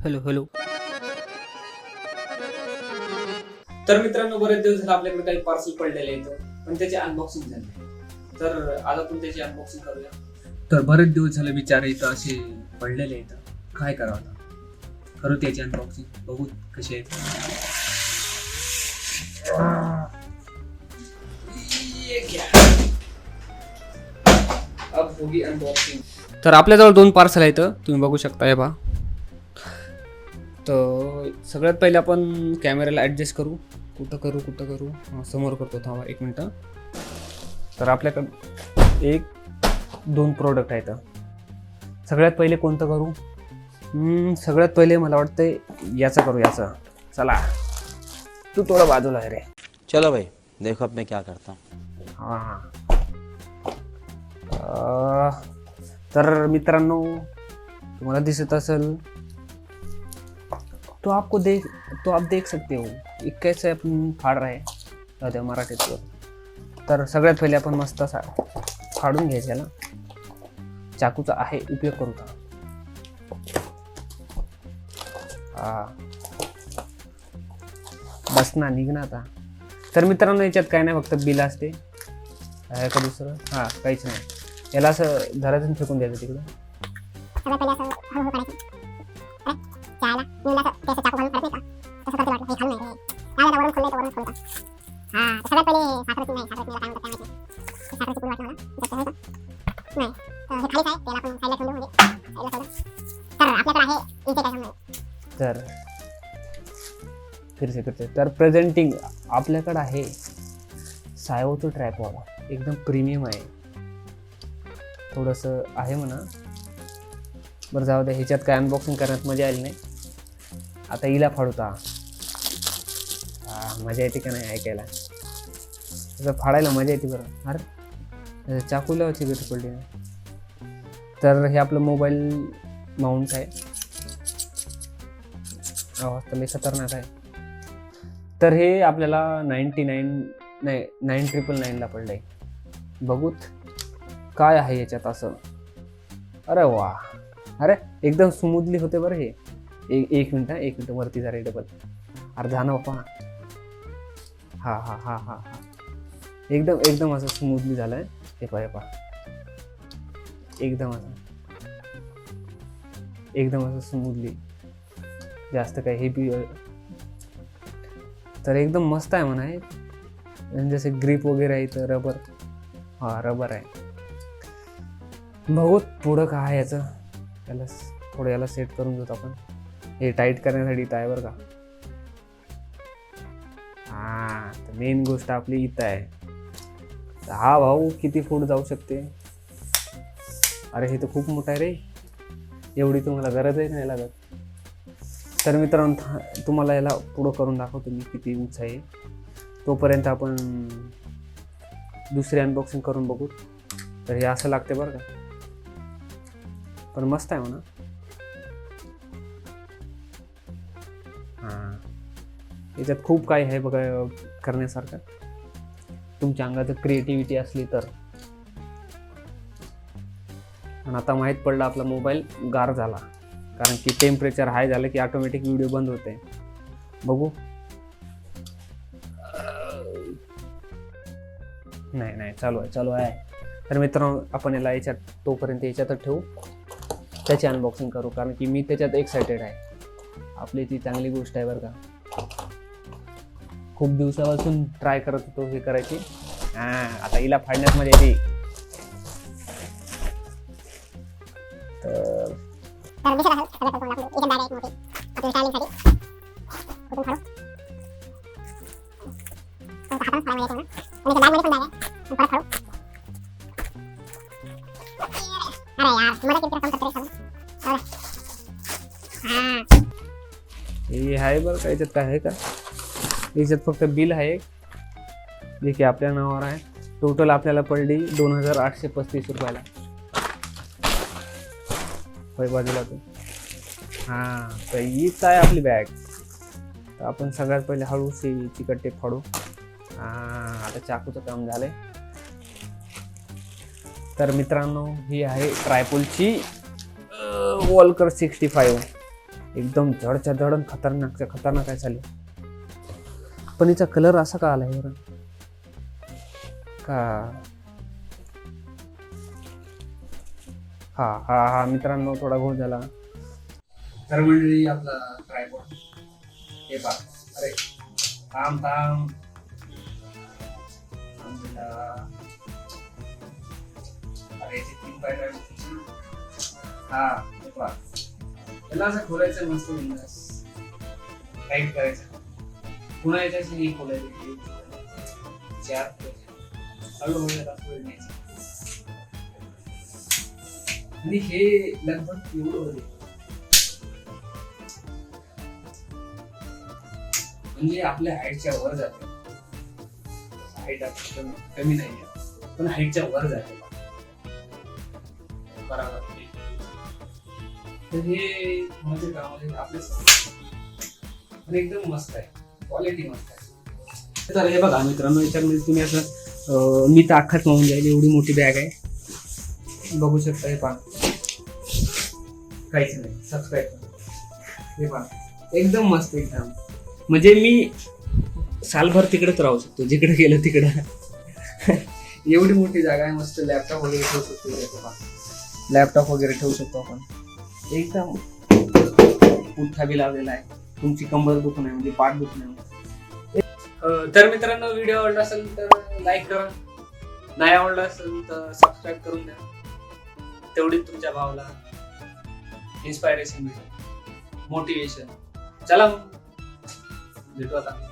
Hello hello. तर मित्रांनो बरेच दिवस झाले आपल्याकडे काही पार्सल पडलेले आहेत पण त्याचे अनबॉक्सिंग झाले. तर आज आपण त्याची अनबॉक्सिंग करूया. तर बरेच दिवस झाले विचार इथं असे पडलेले आहेत. काय करावं आता? करू त्याची अनबॉक्सिंग बघू कसे आहेत ये क्या? अब होगी अनबॉक्सिंग तर आपल्याजवळ दोन पार्सल आहेत तुम्ही बघू शकता हे पहा. तर सगळ्यात पहिले आपण कॅमेऱ्याला ॲडजस्ट करू. कुठं करू कुठं करू? समोर करतो थांबा एक मिनटं. तर आपल्याकडं एक दोन प्रोडक्ट आहेत. सगळ्यात पहिले कोणतं करू? सगळ्यात पहिले मला वाटतं याचं करू याचं. चला. तू थोडं बाजूला आहे रे. चलो भाई देखो अब मैं क्या करता हूँ. हां तर मित्रांनो तुम्हाला दिसत असेल तो आपको देख तो आप देख सकते हो एक आपण फाड रहा है मराठीत तर सगळ्यात पहिले आपण मस्त असा फाडून घ्यायचा ना. चाकूचा आहे उपयोग करू का? हा. बस ना निघ ना आता. तर मित्रांनो याच्यात काय नाही फक्त बिल असते. आहे का दुसरं? हां काहीच नाही. याला असं घरातून फेकून द्यायचं तिकडं. तर आपल्याकडे आहे इथे काय तर फिरसे फिरसे तर प्रेझेंटिंग आपल्याकडं आहे सायवोचं ट्रॅपवॉल एकदम प्रीमियम आहे. थोडंसं आहे म्हणा. बरं जाऊ द्या ह्याच्यात काय अनबॉक्सिंग करण्यात मजा आली नाही. आता हिला फाडूता मजा येते का नाही ऐकायला? तसं फाडायला मजा येते बरं. अरे चाकू लावायची गट पडली? तर हे आपलं मोबाईल माउंट आहे. आवाज तर लई खतरनाक आहे. तर हे आपल्याला नाईन्टी नाईन नाही नाईन ट्रिपल नाईनला पडलं आहे बघूत काय आहे याच्यात असं. अरे वा. अरे एकदम स्मूथली होते बरं हे. एक एक मिनटं एक मिनटं वरती जरा डबल अरे जा ना बाप्पा. हा हा हा हा हा. एकदम एकदम असं स्मूथली झालं आहे हे पहा हे पहा. एकदम असं. एकदम असं स्मूथली जास्त काही हे बी तर एकदम मस्त आहे म्हणा हे. जसे ग्रीप वगैरे आहे तर रबर हा रबर आहे. बघू पुढं काय आहे याचं. याला थोडं याला सेट करून घेतो आपण. हे टाईट करण्यासाठी इथं आहे बरं का. हा तर मेन गोष्ट आपली इथं आहे. हा भाऊ किती फूट जाऊ शकते? अरे हे तर खूप मोठं आहे रे. एवढी तुम्हाला गरजही नाही लागत. तर मित्रांनो तुम्हाला याला पुढं करून दाखवतो मी किती उंच आहे. तोपर्यंत आपण दुसरी अनबॉक्सिंग करून बघू. तर हे असं लागते बरं का. पण मस्त आहे म्हणा. हां. याच्यात खूप काही आहे बघा करण्यासारखं. तुमच्या अंगात क्रिएटिव्हिटी असली तर. आणि आता माहीत पडलं आपला मोबाईल गार झाला. कारण की टेम्परेचर हाय झालं की ऑटोमॅटिक व्हिडिओ बंद होते. बघू. नाही नाही चालू आहे चालू आहे. तर मित्रांनो आपण याला याच्यात तोपर्यंत याच्यातच ठेवू. त्याची अनबॉक्सिंग करू कारण की मी त्याच्यात एक्सायटेड आहे. आपली ती चांगली गोष्ट आहे बरं का. खूप दिवसापासून ट्राय करत होतो हे करायची. हां आता हिला फाडण्यात मजा येते. तर हे आहे बरं काय याच्यात काय आहे का? याच्यात फक्त बिल आहे जे की आपल्या नावावर आहे. टोटल आपल्याला पडली दोन हजार आठशे पस्तीस रुपयाला. होय बाजूला तू. हां तर हीच आहे आपली बॅग तर आपण सगळ्यात पहिले हळूच ही चिकट टेप फाडू. हां आता चाकूचं काम झालंय. तर मित्रांनो ही आहे ट्रायपोलची वॉलकर सिक्स्टी फाईव्ह एकदम जडच्या जड आणि खतरनाकच्या खतरनाक आहे झाली पण हिचा कलर असा का आलाय बरं? का? हा हा हा मित्रांनो थोडा घोळ झाला. तर मंडळी आपला ट्रायपॉड हे पा अरे थांब थांब. अरे ते तीन पाय हा हे पहा. त्याला असं खोलायचं मस्त बिंदास. टाईट करायचं. पुन्हा याच्याशी नाही खोलायचं. चार हळूहळू त्याला खोल न्यायचं. आणि हे लगभग एवढं होते. म्हणजे आपल्या हाईटच्या वर जाते. हाईट कमी कमी नाही आहे. पण हाईटच्या वर जाते. तर हे म्हणजे कामामध्ये आपले पण एकदम मस्त आहे. क्वालिटी मस्त आहे. तर हे बघा मित्रांनो याच्यामध्ये तुम्ही असं मी तर अख्खाच मावून जाईल. एवढी मोठी बॅग आहे. बघू शकता हे पहा काहीच नाही. सबस्क्राईब हे पहा. एकदम मस्त एकदम. म्हणजे मी सालभर तिकडेच राहू शकतो. जिकडे गेलं तिकडं. एवढी मोठी जागा आहे मस्त लॅपटॉप वगैरे ठेवू शकतो लॅपटॉप वगैरे ठेवू शकतो आपण. एकदम पुठ्ठा बी लावलेला आहे. तुमची कंबर दुखून आहे म्हणजे पाठ दुखून आहे. तर मित्रांनो व्हिडिओ आवडला असेल तर लाईक करा. नाही आवडला असेल तर सबस्क्राईब करून द्या. तेवढीच तुमच्या भावाला. इन्स्पायरेशन भेटेल. मोटिवेशन चला भेटू आता.